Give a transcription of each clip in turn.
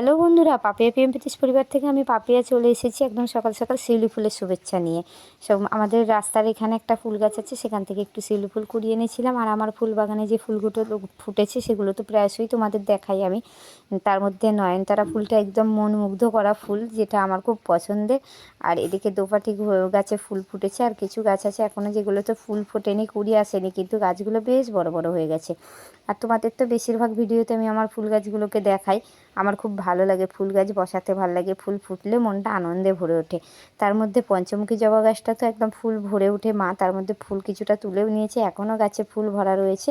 Hello বন্ধুরা, Papiya PM পিতিস পরিবার থেকে আমি পাপিয়া চলে এসেছি একদম সকাল সকাল শিউলি ফুলের শুভেচ্ছা নিয়ে। সব আমাদের রাস্তার এখানে একটা ফুল গাছ আছে, সেখান থেকে একটু শিউলি ফুল কুড়িয়ে এনেছিলাম। আর আমার ফুল বাগানে যে ফুলগুলো ফুটেছে, সেগুলো তো প্রায়শই তোমাদের দেখাই আমি। তার মধ্যে নয়নতারা ফুলটা একদম মন মুগ্ধ করা ফুল, যেটা আমার খুব পছন্দের। আর এদিকে দোপাটি গাছে ফুল ফুটেছে, আর কিছু গাছ আছে এখনও যেগুলোতে ফুল ফোটেনি কুড়ি আসেনি, কিন্তু গাছগুলো বেশ বড় বড় হয়ে গেছে। আর তোমাদের তো বেশিরভাগ ভিডিওতে আমি আমার ফুল গাছগুলোকে দেখাই। আমার খুব ভালো লাগে, ফুল গাছ বসাতে ভালো লাগে, ফুল ফুটলে মনটা আনন্দে ভরে ওঠে। তার মধ্যে পঞ্চমুখী জবা গাছটা তো একদম ফুল ভরে ওঠে মা, তার মধ্যে ফুল কিছুটা তুলেও নিয়েছে, এখনও গাছে ফুল ভরা রয়েছে।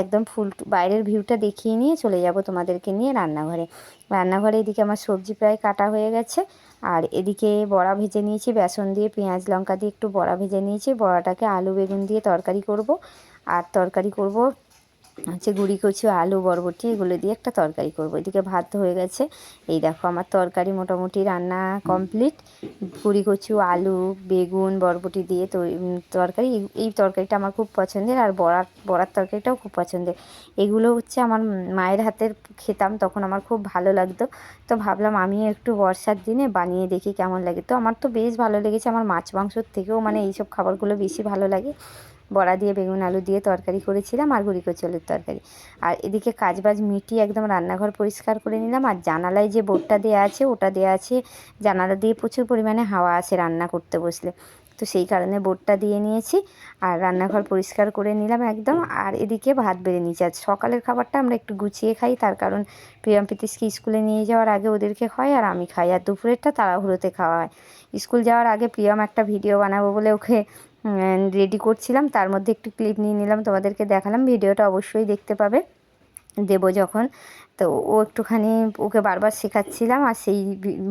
একদম ফুল বাইরের ভিউটা দেখিয়ে নিয়ে চলে যাব তোমাদেরকে নিয়ে রান্নাঘরে। রান্নাঘরে এদিকে আমার সবজি প্রায় কাটা হয়ে গেছে, আর এদিকে বড়া ভেজে নিয়েছি, বেসন দিয়ে পেঁয়াজ লঙ্কা দিয়ে একটু বড়া ভেজে নিয়েছি, বড়াটাকে আলু বেগুন দিয়ে তরকারি করব। আর তরকারি করব হচ্ছে গুঁড়ি, কচু, আলু, বরবটি এগুলো দিয়ে একটা তরকারি করব। এদিকে ভাত হয়ে গেছে। এই দেখো, আমার তরকারি মোটামুটি রান্না কমপ্লিট। গুঁড়ি, কচু, আলু, বেগুন, বরবটি দিয়ে তরকারি। এই তরকারিটা আমার খুব পছন্দের আর বড়ার বড়ার তরকারিটাও খুব পছন্দের। এগুলো হচ্ছে আমার মায়ের হাতের খেতাম, তখন আমার খুব ভালো লাগতো। তো ভাবলাম আমিও একটু বর্ষার দিনে বানিয়ে দেখি কেমন লাগে। তো আমার তো বেশ ভালো লেগেছে, আমার মাছ মাংসর থেকেও মানে এইসব খাবারগুলো বেশি ভালো লাগে। বড়া দিয়ে, বেগুন, আলু দিয়ে তরকারি করেছিলাম আর গুঁড়ি কচলের তরকারি। আর এদিকে কাজবাজ মিটিয়ে একদম রান্নাঘর পরিষ্কার করে নিলাম আর জানালায় যে বোর্ডটা দেওয়া আছে, ওটা দেওয়া আছে। জানালা দিয়ে প্রচুর পরিমাণে হাওয়া আসে রান্না করতে বসলে। তো সেই কারণে বোর্ডটা দিয়ে নিয়েছি আর রান্নাঘর পরিষ্কার করে নিলাম একদম। আর এদিকে ভাত বেড়ে নিয়েছি। আজ সকালের খাবারটা আমরা একটু গুছিয়ে খাই, তার কারণ প্রিয়াম প্রীতিশকে স্কুলে নিয়ে যাওয়ার আগে ওদেরকে খাই আর আমি খাই। আর দুপুরেরটা তাড়াহুড়োতে খাওয়া হয়। স্কুল যাওয়ার আগে প্রিয়ম একটা ভিডিও বানাবো বলে ওকে রেডি করছিলাম। তার মধ্যে একটু ক্লিপ নিয়ে নিলাম। তোমাদেরকে দেখালাম। ভিডিওটা অবশ্যই দেখতে পাবে। দেব যখন। তো ও একটুখানি ওকে বারবার শেখাচ্ছিলাম আর সেই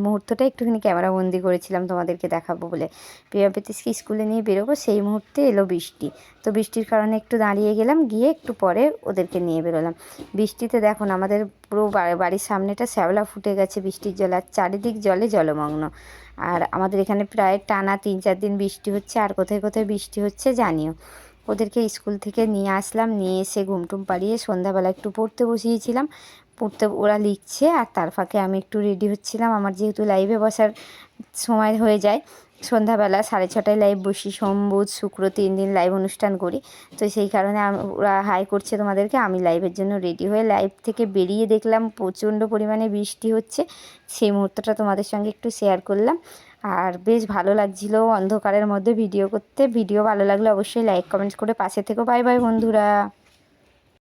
মুহূর্তটা একটুখানি ক্যামেরা বন্দি করেছিলাম তোমাদেরকে দেখাবো বলে। প্রিয়া প্রীতিশকে স্কুলে নিয়ে বেরোবো, সেই মুহূর্তে এলো বৃষ্টি। তো বৃষ্টির কারণে একটু দাঁড়িয়ে গেলাম, গিয়ে একটু পরে ওদেরকে নিয়ে বেরোলাম। বৃষ্টিতে দেখুন আমাদের পুরো বাড়ির সামনেটা শ্যাওলা ফুটে গেছে বৃষ্টির জল আর চারিদিক জলে জলমগ্ন। আর আমাদের এখানে প্রায় টানা তিন চার দিন বৃষ্টি হচ্ছে, আর কোথায় কোথায় বৃষ্টি হচ্ছে জানিও। ওদেরকে স্কুল থেকে নিয়ে আসলাম, নিয়ে এসে ঘুমটুম পাড়িয়ে সন্ধ্যাবেলা একটু পড়তে বসিয়েছিলাম। পড়তে ওরা লিখছে আর তার ফাঁকে আমি একটু রেডি হচ্ছিলাম। আমার যেহেতু লাইভে বসার সময় হয়ে যায়, সন্ধ্যাবেলা সাড়ে ছটায় লাইভ বসি। সোম, বুধ, শুক্র তিন দিন লাইভ অনুষ্ঠান করি। তো সেই কারণে ওরা হাই করছে তোমাদেরকে। আমি লাইভের জন্য রেডি হয়ে লাইভ থেকে বেরিয়ে দেখলাম। প্রচণ্ড পরিমাণে বৃষ্টি হচ্ছে। সেই মুহূর্তটা তোমাদের সঙ্গে একটু শেয়ার করলাম। আর বেশ ভালো লাগছিল অন্ধকারের মধ্যে ভিডিও করতে। ভিডিও ভালো লাগলে অবশ্যই লাইক কমেন্টস করে পাশে থেকো। বাই বাই বন্ধুরা।